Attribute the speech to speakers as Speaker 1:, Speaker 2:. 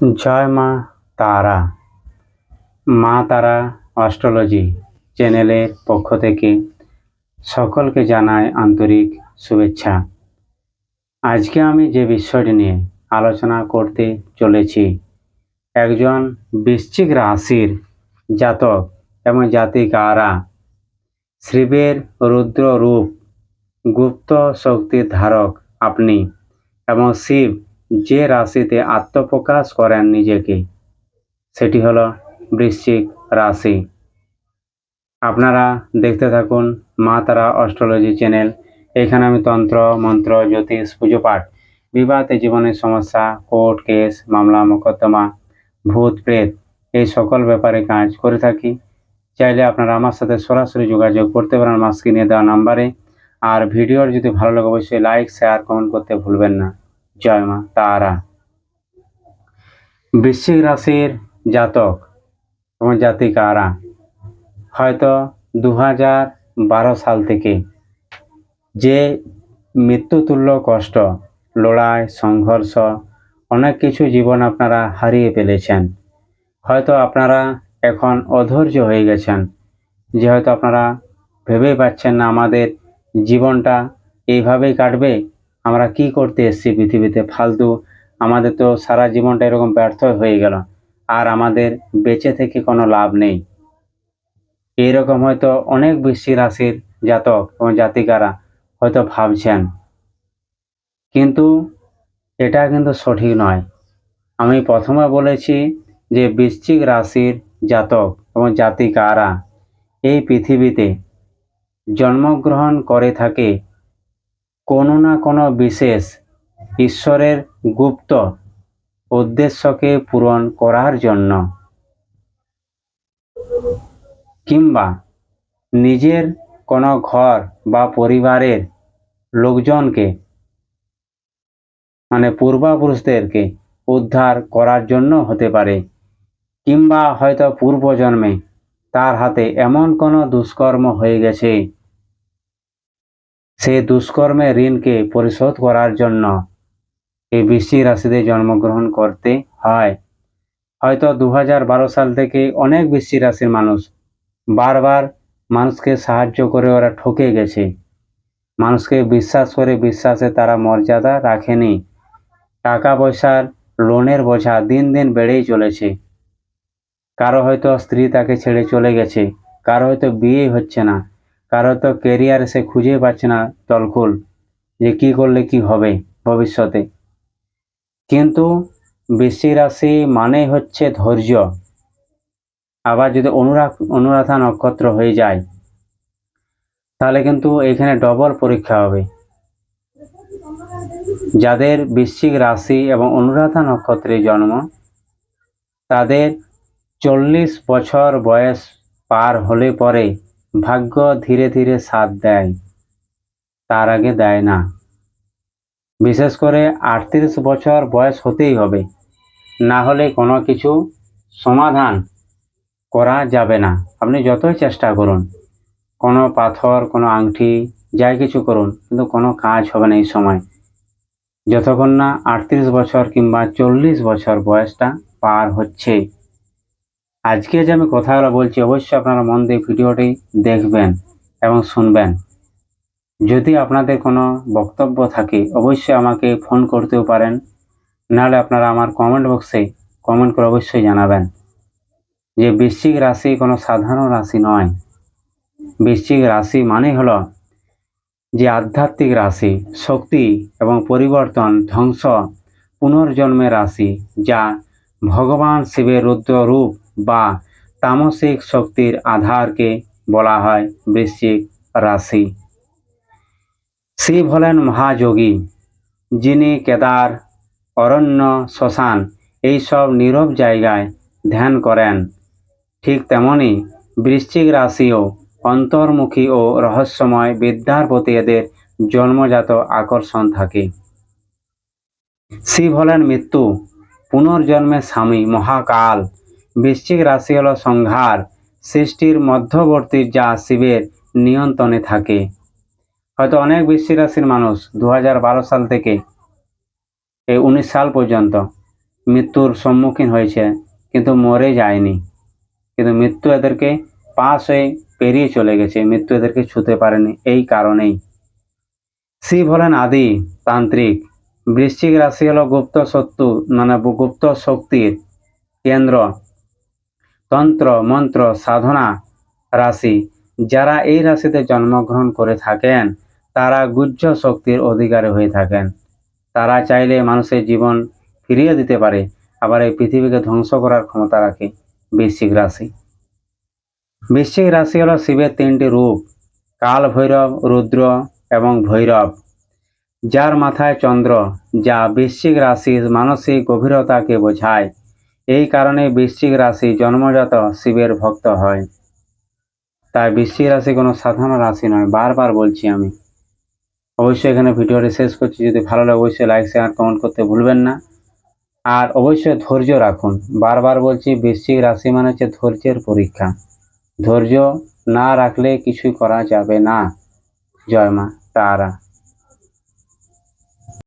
Speaker 1: জয় মা তারা। মা তারা অস্ট্রোলজি চ্যানেলের পক্ষ থেকে সকলকে জানায় আন্তরিক শুভেচ্ছা। আজকে আমি যে বিষয়টি নিয়ে আলোচনা করতে চলেছি, একজন বৃশ্চিক রাশির জাতক এবং জাতিকারা। শিবের রুদ্র রূপ গুপ্ত শক্তির ধারক আপনি এবং শিব যে রাশিতে আত্মপ্রকাশ করেন নিজেকে, সেটি হলো বৃশ্চিক রাশি। আপনারা দেখতে থাকুন মা তারা অস্ট্রোলজি চ্যানেল। এখানে আমি তন্ত্র, মন্ত্র, জ্যোতিষ, পুজো পাঠ বিবাদে জীবনের সমস্যা, কোর্ট কেস, মামলা, মোকদ্দমা, ভূত, প্রেত এই সকল ব্যাপারে কাজ করে থাকি। চাইলে আপনারা আমার সাথে সরাসরি যোগাযোগ করতে পারেন আমার স্ক্রিনে দেওয়া নাম্বারে। আর ভিডিওর যদি ভালো লাগে, অবশ্যই লাইক শেয়ার কমেন্ট করতে ভুলবেন না। জয় মা তারা। বৃশ্চিক রাশির জাতক এবং জাতিকারা, হয়তো দু হাজার বারো সাল থেকে যে মৃত্যুতুল্য কষ্ট, লড়াই, সংঘর্ষ, অনেক কিছু জীবন আপনারা হারিয়ে ফেলেছেন। হয়তো আপনারা এখন অধৈর্য হয়ে গেছেন, যে হয়তো আপনারা ভেবেই পাচ্ছেন না আমাদের জীবনটা এইভাবেই কাটবে আমরা কি করতে এসেছি পৃথিবীতে ফালতু? আমাদের তো সারা জীবনটা এরকম ব্যর্থ হয়ে গেল। আর আমাদের বেঁচে থেকে কোনো লাভ নেই। এইরকম হয়তো অনেক বৃষ্টি রাশির জাতক এবং জাতিকারা হয়তো ভাবছেন। কিন্তু এটা কিন্তু সঠিক নয়। আমি প্রথমে বলেছি যে বৃশ্চিক রাশির জাতক এবং জাতিকারা এই পৃথিবীতে জন্মগ্রহণ করে থাকে কোনো না কোনো বিশেষ ঈশ্বরের গুপ্ত উদ্দেশ্যকে পূরণ করার জন্য। কিংবা নিজের কোনো ঘর বা পরিবারের লোকজনকে মানে পূর্বাপুরুষদেরকে উদ্ধার করার জন্য হতে পারে, কিংবা হয়তো পূর্বজন্মে তার হাতে এমন কোনো দুষ্কর্ম হয়ে গেছে সে দুষ্কর্মের ঋণকে পরিশোধ করার জন্য এই বৃষ্টি রাশিতে জন্মগ্রহণ করতে হয়। হয়তো দু হাজার বারো সাল থেকে অনেক বৃষ্টি রাশির মানুষ বারবার মানুষকে সাহায্য করে ওরা ঠকে গেছে। মানুষকে বিশ্বাস করে বিশ্বাসে তারা মর্যাদা রাখেনি। টাকা পয়সার লোনের বোঝা দিন দিন বেড়েই চলেছে। কারও হয়তো স্ত্রী তাকে ছেড়ে চলে গেছে, কারও হয়তো বিয়ে হচ্ছে না। কারও তো কেরিয়ার সে খুঁজে পাচ্ছে না তলকুল যে কি করলে কি হবে ভবিষ্যতে। কিন্তু বৃশ্চিক রাশি মানে হচ্ছে ধৈর্য। আবার যদি অনুরাগ অনুরাধা নক্ষত্র হয়ে যায়, তাহলে কিন্তু এখানে ডবল পরীক্ষা হবে। যাদের বৃশ্চিক রাশি এবং অনুরাধা নক্ষত্রে জন্ম, তাদের চল্লিশ বছর বয়স পার হলে পরে ভাগ্য ধীরে ধীরে সাথ দেয়, তার আগে দেয় না। বিশেষ করে আটত্রিশ বছর বয়স হতেই হবে, না হলে কোনো কিছু সমাধান করা যাবে না। আপনি যতই চেষ্টা করুন, কোনো পাথর, কোনো আংটি, যাই কিছু করুন, কিন্তু কোনো কাজ হবে না এই সময়। যতক্ষণ না আটত্রিশ বছর কিংবা চল্লিশ বছর বয়সটা পার হচ্ছে। আজকে যে আমি কথাগুলো বলছি, অবশ্যই আপনারা মন দিয়ে ভিডিওটি দেখবেন এবং শুনবেন। যদি আপনাদের কোনো বক্তব্য থাকে, অবশ্যই আমাকে ফোন করতেও পারেন। নাহলে আপনারা আমার কমেন্ট বক্সে কমেন্ট করে অবশ্যই জানাবেন। যে বৃশ্চিক রাশি কোনো সাধারণ রাশি নয়। বৃশ্চিক রাশি মানে হলো যে আধ্যাত্মিক রাশি, শক্তি এবং পরিবর্তন, ধ্বংস, পুনর্জন্মের রাশি, যা ভগবান শিবের রুদ্র রূপ বা তামসিক শক্তির আধারকে বলা হয় বৃশ্চিক রাশি। শিব হলেন মহাযোগী, যিনি কেদার, অরণ্য, শ্মশান এইসব নীরব জায়গায় ধ্যান করেন, ঠিক তেমনি বৃশ্চিক রাশিও অন্তর্মুখী ও রহস্যময় বিদ্যার প্রতি এদের জন্মজাত আকর্ষণ থাকে। শিব হলেন মৃত্যু, পুনর্জন্মের স্বামী মহাকাল বৃশ্চিক রাশি হল সংহার সৃষ্টির মধ্যবর্তী যা শিবের নিয়ন্ত্রণে থাকে। হয়তো অনেক বৃশ্চিক রাশির মানুষ দু হাজার বারো সাল থেকে এই উনিশ সাল পর্যন্ত মৃত্যুর সম্মুখীন হয়েছে, কিন্তু মরে যায়নি। কিন্তু মৃত্যু এদেরকে পাশ হয়ে পেরিয়ে চলে গেছে, মৃত্যু এদেরকে ছুতে পারেনি এই কারণেই। শিব হলেন আদি, তান্ত্রিক। বৃশ্চিক রাশি হলো গুপ্ত শত্রু মানে গুপ্ত শক্তির কেন্দ্র। তন্ত্র, মন্ত্র, সাধনা রাশি। যারা এই রাশিতে জন্মগ্রহণ করে থাকেন, তারা গুহ্য শক্তির অধিকারী হয়ে থাকেন। তারা চাইলে মানুষের জীবন ফিরিয়ে দিতে পারে, আবার এই পৃথিবীকে ধ্বংস করার ক্ষমতা রাখে বৃশ্চিক রাশি। বৃশ্চিক রাশি হলো শিবের তিনটি রূপ কাল ভৈরব রুদ্র এবং ভৈরব। যার মাথায় চন্দ্র, যা বৃশ্চিক রাশির মানসিক গভীরতাকে বোঝায়। এই কারণে বৃশ্চিক রাশি জন্মজাত শিবের ভক্ত হয়। তাই বৃশ্চিক রাশি কোনো সাধারণ রাশি নয়, বারবার বলছি আমি। অবশ্যই এখানে ভিডিওটি শেষ করছি, যদি ভালো লাগে অবশ্যই লাইক শেয়ার কমেন্ট করতে ভুলবেন না। আর অবশ্যই ধৈর্য রাখুন। বারবার বলছি, বৃশ্চিক রাশি মানে হচ্ছে ধৈর্যের পরীক্ষা। ধৈর্য না রাখলে কিছুই করা যাবে না, জয় মা, তারা।